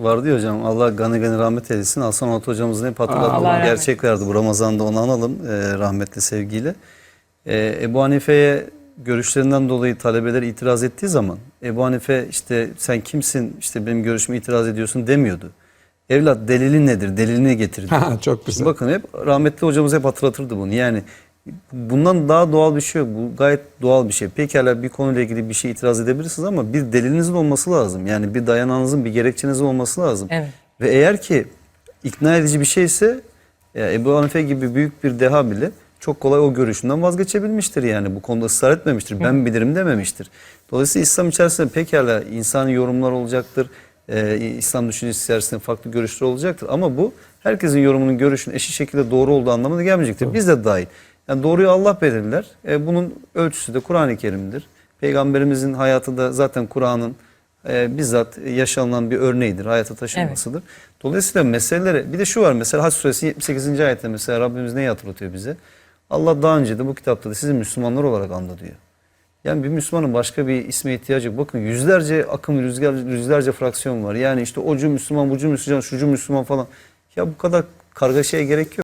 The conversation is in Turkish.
Vardı ya hocam Allah gani gani rahmet eylesin. Hasan Onat hocamızın hep hatırlattığı gerçek vardı. Bu Ramazan'da onu analım e, rahmetli sevgiyle. E, Ebu Hanife'ye görüşlerinden dolayı talebeler itiraz ettiği zaman Ebu Hanife işte sen kimsin işte benim görüşüme itiraz ediyorsun demiyordu. Evlat delilin nedir? Delilini getirdi. Ha, Çok güzel. Bakın hep rahmetli hocamız hep hatırlatırdı bunu. Yani bundan daha doğal bir şey yok. Bu gayet doğal bir şey. Pekala bir konuyla ilgili bir şey itiraz edebilirsiniz ama bir delilinizin olması lazım. Yani bir dayanağınızın, bir gerekçenizin olması lazım. Evet. Ve eğer ki ikna edici bir şeyse ya Ebu Hanife gibi büyük bir deha bile çok kolay o görüşünden vazgeçebilmiştir yani. Bu konuda ısrar etmemiştir. Ben bilirim dememiştir. Dolayısıyla İslam içerisinde pekala insani yorumlar olacaktır. Ee, İslam düşüncesi içerisinde farklı görüşler olacaktır. Ama bu herkesin yorumunun görüşünün eşit şekilde doğru olduğu anlamına gelmeyecektir. Biz de dahil. Yani doğruyu Allah belirler. E, bunun ölçüsü de Kur'an-ı Kerim'dir. Peygamberimizin hayatı da zaten Kur'an'ın e, bizzat yaşanılan bir örneğidir. Hayata taşınmasıdır. Dolayısıyla meselelere bir de şu var mesela Hac suresi 78. ayette mesela Rabbimiz neyi hatırlatıyor bize? Allah daha önce de bu kitapta da sizi Müslümanlar olarak andı diyor. Yani bir Müslümanın başka bir isme ihtiyacı yok. Bakın yüzlerce akım, rüzgar, yüzlerce fraksiyon var. Yani işte ocu Müslüman, bucu Müslüman, şucu Müslüman falan. Ya bu kadar kargaşaya gerek yok.